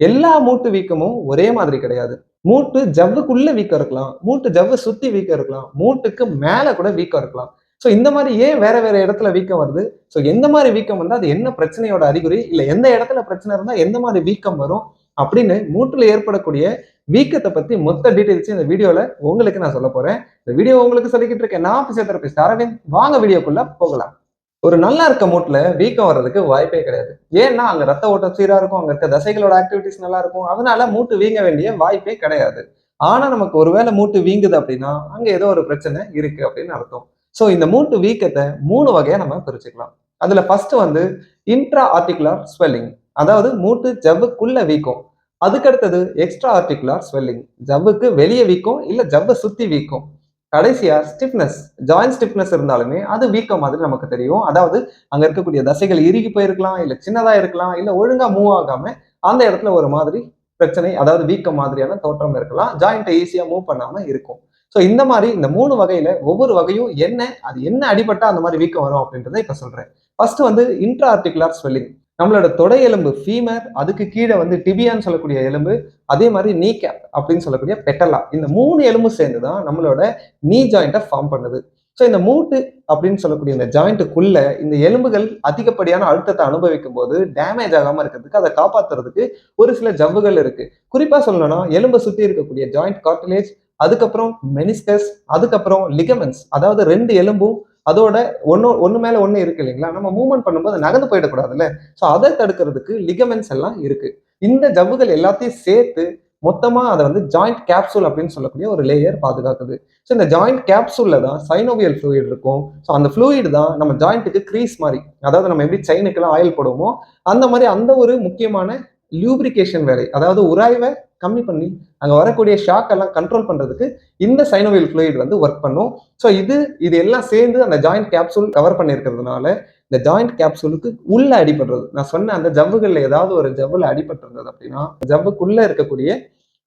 எல்லா மூட்டு வீக்கமும் ஒரே மாதிரி கிடையாது. மூட்டு ஜவ்வுக்குள்ள வீக்கம் இருக்கலாம். மூட்டு ஜவ்வு சுத்தி வீக்கம் இருக்கலாம். மூட்டுக்கு மேல கூட வீக்கம் இருக்கலாம். ஸோ இந்த மாதிரி ஏன் வேற வேற இடத்துல வீக்கம் வருது? ஸோ எந்த மாதிரி வீக்கம் வந்தால் அது என்ன பிரச்சனையோட அறிகுறி? இல்லை எந்த இடத்துல பிரச்சனை இருந்தால் எந்த மாதிரி வீக்கம் வரும்? அப்படின்னு மூட்டில் ஏற்படக்கூடிய வீக்கத்தை பத்தி மொத்த டீட்டெயில்ஸ் இந்த வீடியோல உங்களுக்கு நான் சொல்ல போறேன். இந்த வீடியோ உங்களுக்கு சொல்லிக்கிட்டு இருக்கேன். நான் பிசியோதெரபிஸ்ட் அரவிந்த். வாங்க வீடியோக்குள்ள போகலாம். ஒரு நல்லா இருக்க மூட்டில் வீக்கம் வர்றதுக்கு வாய்ப்பே கிடையாது. ஏன்னா அங்க ரத்த ஓட்டம் சீரா இருக்கும் அங்க இருக்க தசைகளோட ஆக்டிவிட்டிஸ் நல்லா இருக்கும். அதனால மூட்டு வீங்க வேண்டிய வாய்ப்பே கிடையாது. ஆனா நமக்கு ஒருவேளை மூட்டு வீங்குது அப்படின்னா அங்க ஏதோ ஒரு பிரச்சனை இருக்கு அப்படின்னு அர்த்தம். ஸோ இந்த மூட்டு வீக்கத்தை மூணு வகையா நம்ம பிரிச்சுக்கலாம். அதுல ஃபர்ஸ்ட் வந்து இன்ட்ரா ஆர்டிகுலர் ஸ்வெல்லிங் அதாவது மூட்டு ஜவ்வுக்குள்ள வீக்கம். அதுக்கடுத்தது எக்ஸ்ட்ரா ஆர்டிகுலர் ஸ்வெல்லிங் ஜவ்வுக்கு வெளியே வீக்கம் இல்ல ஜவ்வை சுத்தி வீக்கம். கடைசியா ஸ்டிஃப்னஸ் ஜாயின் ஸ்டிஃப்னஸ் இருந்தாலுமே அது வீக்கம் மாதிரி நமக்கு தெரியும். அதாவது அங்க இருக்கக்கூடிய தசைகள் இறுகி போயிருக்கலாம் இல்ல சின்னதா இருக்கலாம் இல்ல ஒழுங்கா மூவ் ஆகாம அந்த இடத்துல ஒரு மாதிரி பிரச்சனை அதாவது வீக்கம் மாதிரியான தோற்றம் இருக்கலாம். ஜாயிண்ட்டை ஈஸியா மூவ் பண்ணாம இருக்கும். ஸோ இந்த மாதிரி இந்த மூணு வகையில ஒவ்வொரு வகையும் என்ன அது என்ன அடிபட்டா அந்த மாதிரி வீக்கம் வரும் அப்படின்றத இப்ப சொல்றேன். ஃபர்ஸ்ட் வந்து இன்ட்ரா ஆர்டிகுலர் ஸ்வெல்லிங் நம்மளோட தொடை எலும்பு ஃபீமர் அதுக்கு கீழே வந்து டிபியான்னு சொல்லக்கூடிய எலும்பு அதே மாதிரி நீ கேப் அப்படின்னு சொல்லக்கூடிய பெட்டலா இந்த மூணு எலும்பு சேர்ந்து தான் நம்மளோட நீ ஜாயிண்ட்டை ஃபார்ம் பண்ணுது. ஸோ இந்த மூட்டு அப்படின்னு சொல்லக்கூடிய இந்த ஜாயிண்ட்டுக்குள்ள இந்த எலும்புகள் அதிகப்படியான அழுத்தத்தை அனுபவிக்கும் போது டேமேஜ் ஆகாமல் இருக்கிறதுக்கு அதை காப்பாத்துறதுக்கு ஒரு சில ஜவ்வுகள் இருக்கு. குறிப்பா சொல்லணும்னா எலும்பை சுத்தி இருக்கக்கூடிய ஜாயிண்ட் கார்டிலேஜ் அதுக்கப்புறம் மெனிஸ்கஸ் அதுக்கப்புறம் லிகமெண்ட்ஸ் அதாவது ரெண்டு எலும்பும் அதோட ஒன்று ஒன்று மேலே ஒன்று இருக்கு இல்லைங்களா? நம்ம மூவ்மெண்ட் பண்ணும்போது நகர்ந்து போயிடக்கூடாதுல்ல? ஸோ அதை தடுக்கிறதுக்கு லிகமெண்ட்ஸ் எல்லாம் இருக்கு. இந்த ஜவ்வுகள் எல்லாத்தையும் சேர்த்து மொத்தமாக அதை வந்து ஜாயிண்ட் கேப்சூல் அப்படின்னு சொல்லக்கூடிய ஒரு லேயர் பாதுகாக்குது. ஸோ இந்த ஜாயிண்ட் கேப்சூலில் தான் சைனோவியல் ஃப்ளூயிட் இருக்கும். ஸோ அந்த ஃப்ளூயிட் தான் நம்ம ஜாயிண்ட்டுக்கு க்ரீஸ் மாதிரி அதாவது நம்ம எப்படி செயினுக்கெல்லாம் ஆயில் போடுவோமோ அந்த மாதிரி அந்த ஒரு முக்கியமான லியூப்ரிகேஷன் வேலை அதாவது உராய்வை கம்மி பண்ணி அங்கே வரக்கூடிய ஷாக் எல்லாம் கண்ட்ரோல் பண்ணுறதுக்கு இந்த சைனோவியல் ஃப்ளூயிட் வந்து ஒர்க் பண்ணும். ஸோ இது இது எல்லாம் சேர்ந்து அந்த ஜாயிண்ட் கேப்சூல் கவர் பண்ணியிருக்கிறதுனால இந்த ஜாயிண்ட் கேப்சூலுக்கு உள்ள அடிபடுறது. நான் சொன்ன அந்த ஜவ்வுகளில் ஏதாவது ஒரு ஜவ்வில் அடிபட்டிருந்தது அப்படின்னா ஜவ்வுக்குள்ளே இருக்கக்கூடிய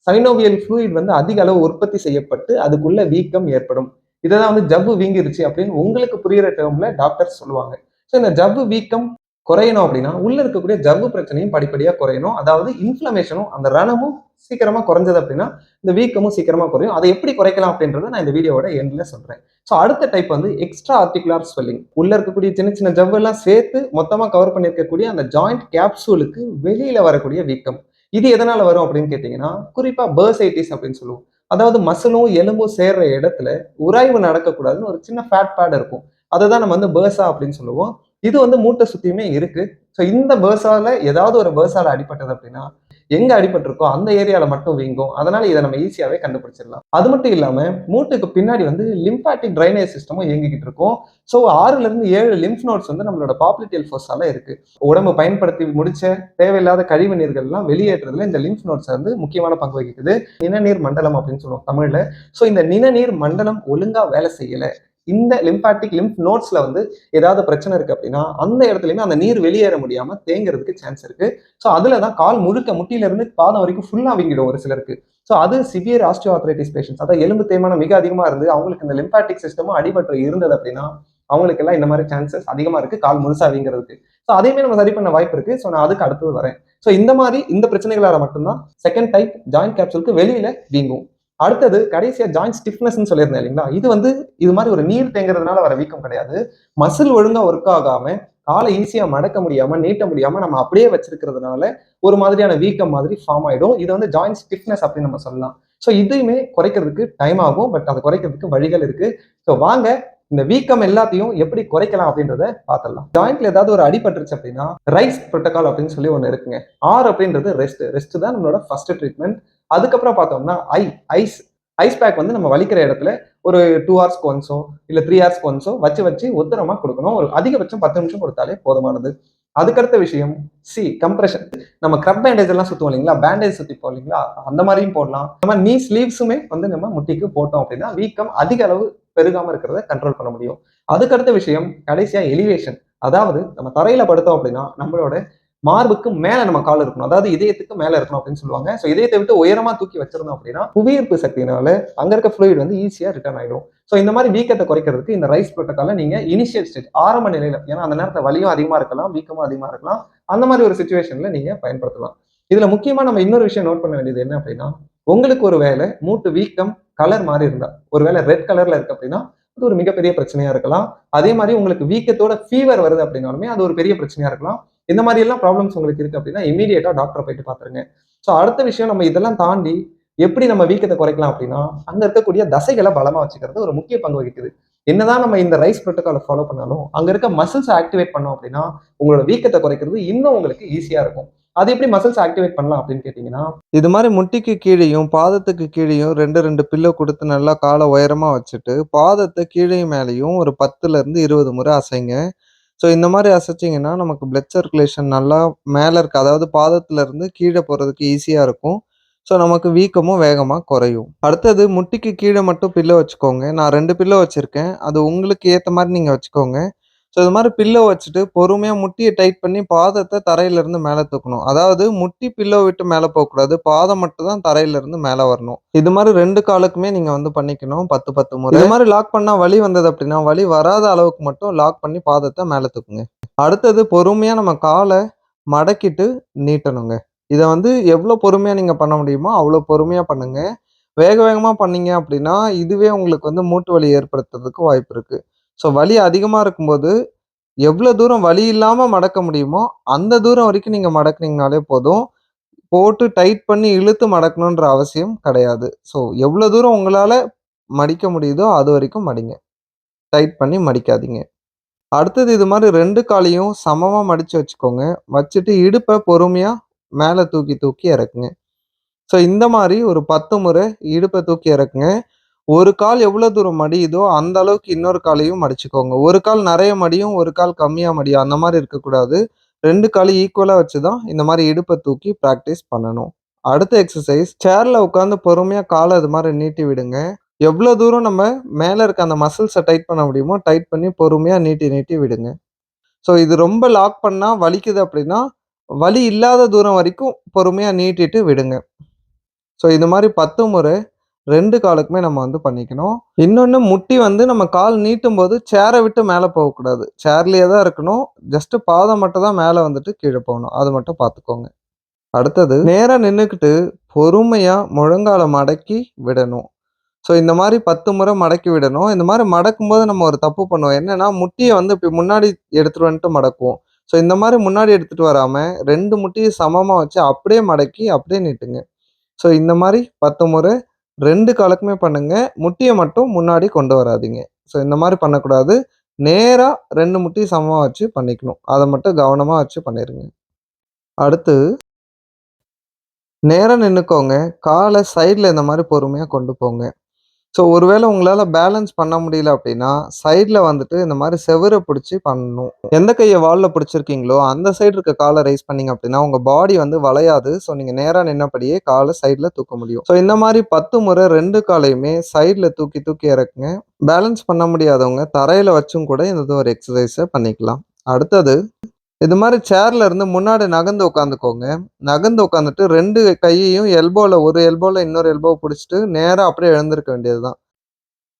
சைனோவியல் ஃப்ளூயிட் வந்து அதிக அளவு உற்பத்தி செய்யப்பட்டு அதுக்குள்ள வீக்கம் ஏற்படும். இதைதான் வந்து ஜவ்வு வீங்கிருச்சு அப்படின்னு உங்களுக்கு புரியுற டேர்மில் டாக்டர்ஸ் சொல்லுவாங்க. ஸோ இந்த ஜவ்வு வீக்கம் குறையணும் அப்படின்னா உள்ள இருக்கக்கூடிய ஜவ்வு பிரச்சனையும் படிப்படியா குறையணும். அதாவது இன்ஃபிளமேஷனும் அந்த ரணமும் சீக்கிரமா குறைஞ்சது அப்படின்னா இந்த வீக்கமும் சீக்கிரமா குறையும். அதை எப்படி குறைக்கலாம் அப்படின்றத நான் இந்த வீடியோவோட எண்ட்ல சொல்றேன். ஸோ அடுத்த டைப் வந்து எக்ஸ்ட்ரா ஆர்டிகுலர் ஸ்வெல்லிங் உள்ள இருக்கக்கூடிய சின்ன சின்ன ஜவ்வெல்லாம் சேர்த்து மொத்தமா கவர் பண்ணியிருக்கக்கூடிய அந்த ஜாயிண்ட் கேப்சூலுக்கு வெளியில வரக்கூடிய வீக்கம். இது எதனால வரும் அப்படின்னு கேட்டீங்கன்னா குறிப்பா பர்சைட்டிஸ் அப்படின்னு சொல்லுவோம். அதாவது மசிலும் எலும்பும் சேர்ற இடத்துல உராய்வு நடக்கக்கூடாதுன்னு ஒரு சின்ன ஃபேட் பேட் இருக்கும். அதை தான் நம்ம வந்து பேர்ஸா அப்படின்னு சொல்லுவோம். இது வந்து மூட்டை சுத்தியுமே இருக்கு. ஸோ இந்த பேர்ஸால ஏதாவது ஒரு பேர்ஸால அடிபட்டது அப்படின்னா எங்க அடிபட்டிருக்கோ அந்த ஏரியால மட்டும் வீங்கும். அதனால இதை நம்ம ஈஸியாவே கண்டுபிடிச்சிடலாம். அது மட்டும் இல்லாம மூட்டுக்கு பின்னாடி வந்து லிம்பாட்டிக் ட்ரைனேஜ் சிஸ்டமும் இயங்கிக்கிட்டு இருக்கும். ஸோ ஆறுல இருந்து ஏழு லிம்ஃப் நோட்ஸ் வந்து நம்மளோட பாப்புலிட்டியல் ஃபோர்ஸால இருக்கு. உடம்பு பயன்படுத்தி முடிச்ச தேவையில்லாத கழிவு நீர்கள்லாம் வெளியேற்றதுல இந்த லிம்ஃப் நோட்ஸ் வந்து முக்கியமான பங்கு வகிக்குது. நிணநீர் மண்டலம் அப்படின்னு சொல்லுவோம் தமிழ்ல. ஸோ இந்த நிணநீர் மண்டலம் ஒழுங்கா வேலை செய்யல. இந்த லிம்பாட்டிக் லிம்ப் நோட்ஸ்ல வந்து ஏதாவது பிரச்சனை இருக்கு அப்படின்னா அந்த இடத்துலயுமே அந்த நீர் வெளியேற முடியாம தேங்குறதுக்கு சான்ஸ் இருக்கு. ஸோ அதுல தான் கால் முழுக்க முட்டியில இருந்து பாதம் வரைக்கும் ஃபுல்லா வீங்கிடும் ஒரு சிலருக்கு. ஸோ அது சிவியர் ஆஸ்டியோஆத்ரைட்டிஸ் பேஷன்ஸ் அதாவது எலும்பு தேய்மானம் மிக அதிகமா இருந்து அவங்களுக்கு இந்த லிம்பாட்டிக் சிஸ்டமும் அடிபட்டு இருந்தது அப்படின்னா அவங்களுக்கு எல்லாம் இந்த மாதிரி சான்சஸ் அதிகமா இருக்கு கால் முழுசா வீங்கிறதுக்கு. ஸோ அதையுமே நம்ம சரி பண்ண வாய்ப்பு இருக்கு. ஸோ நான் அதுக்கு அடுத்தது வரேன். ஸோ இந்த மாதிரி இந்த பிரச்சனைகளால மட்டும்தான் செகண்ட் டைப் ஜாயிண்ட் கேப்சூலுக்கு வெளியில வீங்கும். அடுத்தது கடைசியா ஜாயிண்ட் ஸ்டிஃப்னஸ் சொல்லியிருந்தேன் இல்லைங்களா? இது வந்து இது மாதிரி ஒரு நீர் தேங்குறதுனால வர வீக்கம் கிடையாது. மசில் ஒழுங்கா ஒர்க் ஆகாம காலை ஈஸியா மடக்க முடியாம நீட்ட முடியாம நம்ம அப்படியே வச்சிருக்கிறதுனால ஒரு மாதிரியான வீக்கம் மாதிரி ஃபார்ம் ஆயிடும். இது வந்து ஜாயிண்ட் ஸ்டிஃப்னஸ் அப்படின்னு நம்ம சொல்லலாம். ஸோ இதையுமே குறைக்கிறதுக்கு டைம் ஆகும். பட் அதை குறைக்கிறதுக்கு வழிகள் இருக்கு. ஸோ வாங்க இந்த வீக்கம் எல்லாத்தையும் எப்படி குறைக்கலாம் அப்படின்றத பார்த்துடலாம். ஜாயிண்ட்ல ஏதாவது ஒரு அடிபட்டுருச்சு அப்படின்னா ரைஸ் ப்ரோட்டோகால் அப்படின்னு சொல்லி ஒன்று இருக்குங்க. ஆர் அப்படின்றது ரெஸ்ட் ரெஸ்ட் தான் நம்மளோட ஃபர்ஸ்ட் ட்ரீட்மெண்ட் அதுக்கப்புறம் பார்த்தோம்னா ஐ ஐஸ் ஐஸ் பேக் வந்து நம்ம வலிக்கிற இடத்துல ஒரு டூ ஹவர்ஸ்க்கு ஒன்ஸோ இல்லை த்ரீ ஹவர்ஸ்க்கு ஒன்ஸோ வச்சு வச்சு உத்தரமா கொடுக்கணும். ஒரு அதிகபட்சம் பத்து நிமிஷம் கொடுத்தாலே போதுமானது. அதுக்கடுத்த விஷயம் சி கம்ப்ரெஷன் நம்ம கிரப் பேண்டேஜ் எல்லாம் சுத்துவோம் இல்லைங்களா? பேண்டேஜ் சுத்திப்போம் இல்லைங்களா? அந்த மாதிரியும் போடலாம். நம்ம நீ ஸ்லீவ்ஸுமே வந்து நம்ம முட்டிக்கு போட்டோம் அப்படின்னா வீக்கம் அதிக அளவு பெருகாம இருக்கிறத கண்ட்ரோல் பண்ண முடியும். அதுக்கடுத்த விஷயம் கடைசியா எலிவேஷன் அதாவது நம்ம தரையில படுத்தோம் அப்படின்னா நம்மளோட மார்புக்கு மேல நம்ம கால் இருக்கணும். அதாவது இதயத்துக்கு மேல இருக்கணும் அப்படின்னு சொல்லுவாங்க. ஸோ இதயத்தை விட்டு உயரமா தூக்கி வச்சிருந்தோம் அப்படின்னா புவியீர்ப்பு சக்தினால அங்க இருக்க ஃப்ளூயிட் வந்து ஈஸியா ரிட்டர்ன் ஆயிடும். ஸோ இந்த மாதிரி வீக்கத்தை குறைக்கிறதுக்கு இந்த ரைஸ் ப்ரோட்டோக்கால நீங்க இனிஷியல் ஸ்டேஜ் ஆரம்ப நிலையில ஏன்னா அந்த நேரத்தில் வலியும் அதிகமா இருக்கலாம் வீக்கமும் அதிகமா இருக்கலாம். அந்த மாதிரி ஒரு சுச்சுவேஷன்ல நீங்க பயன்படுத்தலாம். இதுல முக்கியமா நம்ம இன்னொரு விஷயம் நோட் பண்ண வேண்டியது என்ன அப்படின்னா உங்களுக்கு ஒரு வேலை மூட்டு வீக்கம் கலர் மாதிரி இருந்தா ஒருவேளை ரெட் கலர்ல இருக்கு அப்படின்னா அது ஒரு மிகப்பெரிய பிரச்சனையா இருக்கலாம். அதே மாதிரி உங்களுக்கு வீக்கத்தோட ஃபீவர் வருது அப்படின்னாலுமே அது ஒரு பெரிய பிரச்சனையா இருக்கலாம். இந்த மாதிரி எல்லாம் ப்ராப்ளம்ஸ் உங்களுக்கு இருக்கு அப்படின்னா இமீடியட்டா டாக்டரை போயிட்டு பாத்துருங்க. ஸோ அடுத்த விஷயம் நம்ம இதெல்லாம் தாண்டி எப்படி நம்ம வீக்கத்தை குறைக்கலாம் அப்படின்னா அங்க இருக்கக்கூடிய தசைகளை பலமா வச்சுக்கிறது ஒரு முக்கிய பங்கு வகிக்குது. என்னதான் நம்ம இந்த ரைஸ் ப்ரோட்டோகாலை ஃபாலோ பண்ணாலும் அங்க இருக்க மசில்ஸ் ஆக்டிவேட் பண்ணோம் அப்படின்னா உங்களோட வீக்கத்தை குறைக்கிறது இன்னும் உங்களுக்கு ஈஸியா இருக்கும். அது எப்படி மசில்ஸ் ஆக்டிவேட் பண்ணலாம் அப்படின்னு கேட்டிங்கன்னா இது மாதிரி முட்டிக்கு கீழேயும் பாதத்துக்கு கீழேயும் ரெண்டு ரெண்டு பில்லோ கொடுத்து நல்லா காலை உயரமாக வச்சுட்டு பாதத்தை கீழேயும் மேலேயும் ஒரு பத்துலேருந்து இருபது முறை அசைங்க. ஸோ இந்த மாதிரி அசைச்சிங்கன்னா நமக்கு பிளட் சர்க்குலேஷன் நல்லா மேலே இருக்குது அதாவது பாதத்துலேருந்து கீழே போகிறதுக்கு ஈஸியாக இருக்கும். ஸோ நமக்கு வீக்கமும் வேகமாக குறையும். அடுத்தது முட்டிக்கு கீழே மட்டும் பில்லோ வச்சுக்கோங்க. நான் ரெண்டு பில்லோ வச்சுருக்கேன். அது உங்களுக்கு ஏற்ற மாதிரி நீங்கள் வச்சுக்கோங்க. ஸோ இது மாதிரி பில்லோ வச்சுட்டு பொறுமையாக முட்டியை டைட் பண்ணி பாதத்தை தரையிலேருந்து மேலே தூக்கணும். அதாவது முட்டி பில்லோ விட்டு மேலே போகக்கூடாது. பாதம் மட்டும் தான் தரையிலேருந்து மேலே வரணும். இது மாதிரி ரெண்டு காலுக்குமே நீங்கள் வந்து பண்ணிக்கணும். பத்து பத்து முறை. இது மாதிரி லாக் பண்ணால் வலி வந்தது அப்படின்னா வலி வராத அளவுக்கு மட்டும் லாக் பண்ணி பாதத்தை மேலே தூக்குங்க. அடுத்தது பொறுமையாக நம்ம காலை மடக்கிட்டு நீட்டணுங்க. இதை வந்து எவ்வளோ பொறுமையாக நீங்கள் பண்ண முடியுமோ அவ்வளோ பொறுமையாக பண்ணுங்கள் வேக வேகமாக பண்ணீங்க அப்படின்னா இதுவே உங்களுக்கு வந்து மூட்டு வலி ஏற்படுத்துறதுக்கு வாய்ப்பு இருக்குது ஸோ வலி அதிகமாக இருக்கும்போது எவ்வளோ தூரம் வலி இல்லாமல் மடக்க முடியுமோ அந்த தூரம் வரைக்கும் நீங்கள் மடக்குனீங்கனாலே போதும். போட்டு டைட் பண்ணி இழுத்து மடக்கணுன்ற அவசியம் கிடையாது. ஸோ எவ்வளோ தூரம் உங்களால் மடிக்க முடியுதோ அது வரைக்கும் மடிங்க. டைட் பண்ணி மடிக்காதீங்க. அடுத்தது இது மாதிரி ரெண்டு காலையும் சமமாக மடித்து வச்சுக்கோங்க. வச்சுட்டு இடுப்பை பொறுமையாக மேலே தூக்கி தூக்கி இறக்குங்க. ஸோ இந்த மாதிரி ஒரு பத்து முறை இடுப்பை தூக்கி இறக்குங்க. ஒரு கால் எவ்வளோ தூரம் மடியுதோ அந்த அளவுக்கு இன்னொரு காலையும் மடிச்சுக்கோங்க. ஒரு கால் நிறைய மடியும் ஒரு கால் கம்மியாக மடியும் அந்த மாதிரி இருக்கக்கூடாது. ரெண்டு காலையும் ஈக்குவலாக வச்சு தான் இந்த மாதிரி இடுப்பை தூக்கி ப்ராக்டிஸ் பண்ணணும். அடுத்த எக்ஸசைஸ் சேரில் உட்காந்து பொறுமையாக காலை அது மாதிரி நீட்டி விடுங்க. எவ்வளோ தூரம் நம்ம மேலே இருக்க அந்த மசில்ஸை டைட் பண்ண முடியுமோ டைட் பண்ணி பொறுமையாக நீட்டி நீட்டி விடுங்க. ஸோ இது ரொம்ப லாக் பண்ணால் வலிக்குது அப்படின்னா வலி இல்லாத தூரம் வரைக்கும் பொறுமையாக நீட்டிட்டு விடுங்க. ஸோ இது மாதிரி பத்து முறை ரெண்டு காலுக்குமே நம்ம வந்து பண்ணிக்கணும். இன்னொன்று முட்டி வந்து நம்ம கால் நீட்டும் போது சேரை விட்டு மேலே போகக்கூடாது. சேர்லேயே தான் இருக்கணும். ஜஸ்ட் பாதம் மட்டும் தான் மேலே வந்துட்டு கீழே போகணும். அது மட்டும் பார்த்துக்கோங்க. அடுத்தது நேராக நின்றுக்கிட்டு பொறுமையாக முழங்கால மடக்கி விடணும். ஸோ இந்த மாதிரி பத்து முறை மடக்கி விடணும். இந்த மாதிரி மடக்கும் போது நம்ம ஒரு தப்பு பண்ணுவோம். என்னன்னா முட்டியை வந்து இப்படி முன்னாடி எடுத்துட்டு வந்துட்டு மடக்குவோம். ஸோ இந்த மாதிரி முன்னாடி எடுத்துட்டு வராமல் ரெண்டு முட்டியை சமமாக வச்சு அப்படியே மடக்கி அப்படியே நீட்டுங்க. ஸோ இந்த மாதிரி பத்து முறை ரெண்டு காலுக்குமே பண்ணுங்கள் முட்டியை மட்டும் முன்னாடி கொண்டு வராதீங்க. ஸோ இந்த மாதிரி பண்ணக்கூடாது. நேராக ரெண்டு முட்டி சமமாக வச்சு பண்ணிக்கணும். அதை மட்டும் கவனமாக வச்சு பண்ணிடுங்க அடுத்து நேராக நின்றுக்கோங்க காலை சைடில் இந்த மாதிரி பொறுமையாக கொண்டு போங்க. ஸோ ஒருவேளை உங்களால் பேலன்ஸ் பண்ண முடியல அப்படின்னா சைடில் வந்துட்டு இந்த மாதிரி செவரை பிடிச்சி பண்ணணும். எந்த கையை வாலில் பிடிச்சிருக்கீங்களோ அந்த சைடு இருக்க காலை ரைஸ் பண்ணீங்க அப்படின்னா உங்கள் பாடி வந்து வளையாது. ஸோ நீங்கள் நேராக நின்னபடியே காலை சைடில் தூக்க முடியும். ஸோ இந்த மாதிரி பத்து முறை ரெண்டு காலையுமே சைடில் தூக்கி தூக்கி இறக்குங்க. பேலன்ஸ் பண்ண முடியாதவங்க தரையில் வச்சும் கூட இந்த ஒரு எக்ஸசைஸை பண்ணிக்கலாம். அடுத்தது இது மாதிரி சேர்ல இருந்து முன்னாடி நகர்ந்து உட்காந்துக்கோங்க நகர்ந்து உட்காந்துட்டு ரெண்டு கையையும் எல்போல ஒரு எல்போல இன்னொரு எல்போவை பிடிச்சிட்டு நேராக அப்படியே எழுந்திருக்க வேண்டியதுதான்.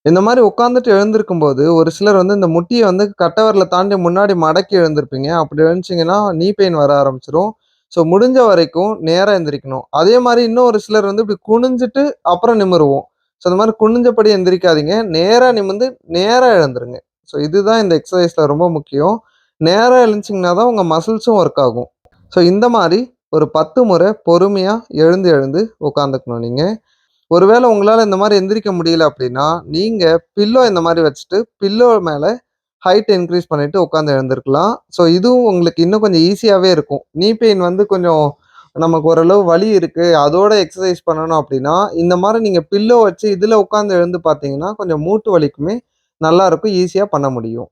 இந்த மாதிரி உட்காந்துட்டு எழுந்திருக்கும் போது ஒரு சிலர் வந்து இந்த முட்டியை வந்து கட்டவரில் தாண்டி முன்னாடி மடக்கி எழுந்திருப்பீங்க. அப்படி எழுந்துச்சிங்கன்னா நீ பெயின் வர ஆரம்பிச்சிரும். ஸோ முடிஞ்ச வரைக்கும் நேராக எந்திரிக்கணும். அதே மாதிரி இன்னும் ஒரு சிலர் வந்து இப்படி குனிஞ்சிட்டு அப்புறம் நிமிருவோம். ஸோ இந்த மாதிரி குனிஞ்சபடி எந்திரிக்காதீங்க. நேராக நிமிர்ந்து நேராக எழுந்துருங்க. ஸோ இதுதான் இந்த எக்ஸசைஸில் ரொம்ப முக்கியம். நேராக எழுந்துச்சிங்கன்னா தான் உங்கள் மசில்ஸும் ஒர்க் ஆகும். ஸோ இந்த மாதிரி ஒரு பத்து முறை பொறுமையாக எழுந்து எழுந்து உட்காந்துக்கணும் நீங்கள் ஒருவேளை உங்களால் இந்த மாதிரி எந்திரிக்க முடியல அப்படின்னா நீங்கள் பில்லோ இந்த மாதிரி வச்சுட்டு பில்லோ மேலே ஹைட் இன்க்ரீஸ் பண்ணிட்டு உட்காந்து எழுந்திருக்கலாம். ஸோ இதுவும் உங்களுக்கு இன்னும் கொஞ்சம் ஈஸியாகவே இருக்கும். நீ பெயின் வந்து கொஞ்சம் நமக்கு ஓரளவு வலி இருக்குது அதோட எக்ஸசைஸ் பண்ணணும் அப்படின்னா இந்த மாதிரி நீங்கள் பில்லோ வச்சு இதில் உட்காந்து எழுந்து பார்த்தீங்கன்னா கொஞ்சம் மூட்டு வலிக்குமே நல்லா இருக்கும் ஈஸியாக பண்ண முடியும்.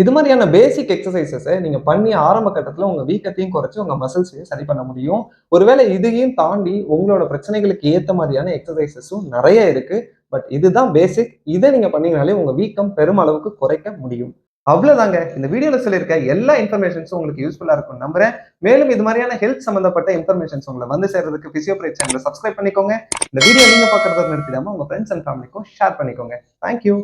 இது மாதிரியான பேசிக் எக்ஸசைசஸை நீங்க பண்ணி ஆரம்ப கட்டத்துல உங்க வீக்கத்தையும் குறைச்சு உங்க மசில்ஸையும் சரி பண்ண முடியும். ஒருவேளை இதையும் தாண்டி உங்களோட பிரச்சனைகளுக்கு ஏத்த மாதிரியான எக்ஸசைசஸும் நிறைய இருக்கு. பட் இதுதான் பேசிக் இதை நீங்க பண்ணீங்கனாலே உங்க வீக்கம் பெருமளவுக்கு குறைக்க முடியும். அவ்வளவுதாங்க. இந்த வீடியோல சொல்லியிருக்க எல்லா இன்ஃபர்மேஷன்ஸும் உங்களுக்கு யூஸ்ஃபுல்லா இருக்கும் நம்புறேன். மேலும் இது மாதிரியான ஹெல்த் சம்பந்தப்பட்ட இன்ஃபர்மேஷன்ஸ் உங்களை வந்து சேர்றதுக்கு பிசியோபிரேட் சேனலை சப்ஸ்கிரைப் பண்ணிக்கோங்க. இந்த வீடியோ நீங்க பாக்குறத நிறுத்திடாம உங்க ஃப்ரெண்ட்ஸ் அண்ட் ஃபேமிலிக்கும் ஷேர் பண்ணிக்கோங்க. Thank you